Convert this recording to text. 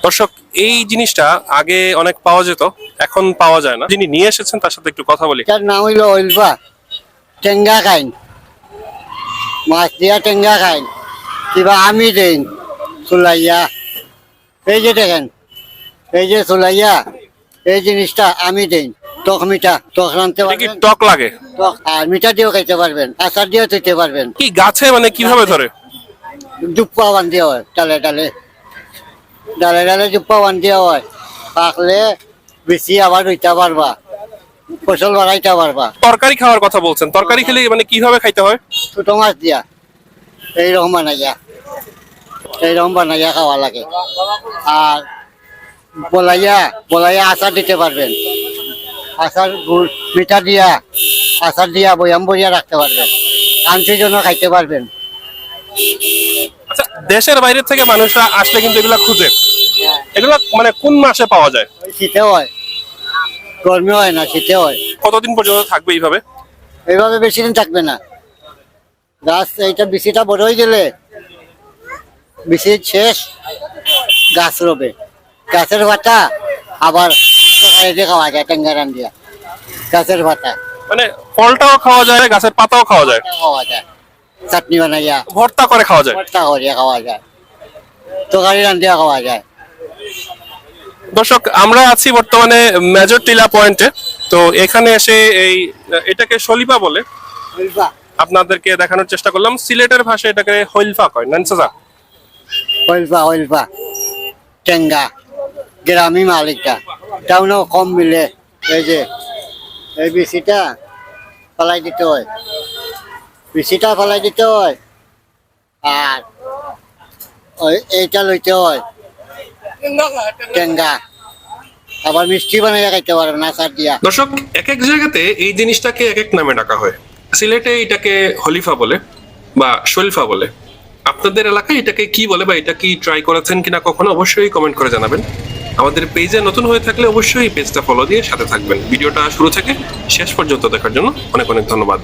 দর্শক এই জিনিসটা আগে অনেক পাওয়া যেত এখন পাওয়া যায় না। যিনি নিয়ে এসেছেন তার সাথে একটু কথা বলি। তার নাম হইল ওইলবা টেঙ্গা খাইন মাছ দিয়া টেঙ্গা খাইন কিবা আমি দেন চুলাইয়া। এই যে দেখেন এই যে চুলাইয়া এই জিনিসটা আমি দেন টক মিঠা টক রানতে এটা কি পারবেন? টক লাগে? টক আর মিঠা দিয়েও খাইতে পারবেন আচার দিয়েও খেতে পারবেন। কি গাছে মানে কীভাবে ধরে? জুপ্পা বান্ধি হয় ডালে ডালে ডালে ডালে জুপ্পা বান্ধি হয়। পাকলে বেশি আবার রইতে পারবা। ফসল বাড়াইতে পারবা। তরকারি খাওয়ার কথা বলছেন। তরকারি খেলে মানে কীভাবে খাইতে হয়? ছোট মাছ দিয়া। এইরকম বানাইয়া। এইরকম বানাইয়া খাওয়া লাগে। আর বলাইয়া বলাইয়া আচার দিতে পারবেন। আচার গুড় মিঠা দিয়া আচার দিয়া বয়াম বইয়া রাখতে পারবেন। কাঞ্চির জন্য খাইতে পারবেন। দেশের বাইরে থেকে মানুষরা আসলে কিন্তু এগুলা খুঁজে। এগুলা মানে কোন মাসে পাওয়া যায়? শীতে হয়। গরমে হয় না শীতে হয়। কতদিন পর্যন্ত থাকবে এইভাবে? এইভাবে বেশি দিন থাকবে না। গাছ এইটা বেশিটা বড় হয়ে গেলে বেশি শেষ গাছ রবে। গাছের পাতা আবার খাওয়া যায় টেঙ্গারান দিয়া গাছের পাতা। মানে ফলটাও খাওয়া যায় গাছের পাতাও খাওয়া যায়। খাওয়া যায়। চাটনি বানাইয়া। ভর্তা করে খাওয়া যায়? ভর্তা করিয়া খাওয়া যায়। তরকারি রান্ধিয়া খাওয়া যায়। দর্শক আমরা আছি বর্তমানে মেজর টিলা পয়েন্টে। তো এখানে এসে এই এটাকে সলিপা বলে। আপনাদেরকে দেখানোর চেষ্টা করলাম। সিলেটের ভাষায় এটাকে হইলফা কয় নান চাচা হইলপা হইলপা টেঙ্গা। গ্রামী মালিকটা। টাউনও কম মিলে। এই যে এই বেশিটা ফেলাই দিতে হয়। বেশিটা ফেলাই দিতে হয়। আর ওই এইটা লইতে হয়। টেঙ্গা আবার মিষ্টি বানাইয়া খাইতে পারবেন আচার দিয়া। দর্শক এক এক জায়গাতে এই জিনিসটাকে এক এক নামে ডাকা হয়। সিলেটে এটাকে হলিফা বলে বা শরীফা বলে। আপনাদের এলাকায় এটাকে কি বলে বা এটা কি ট্রাই করেছেন কিনা কখনো অবশ্যই কমেন্ট করে জানাবেন। আমাদের পেজে নতুন হয়ে থাকলে অবশ্যই পেজটা ফলো দিয়ে সাথে থাকবেন। ভিডিওটা শুরু থেকে শেষ পর্যন্ত দেখার জন্য অনেক অনেক ধন্যবাদ।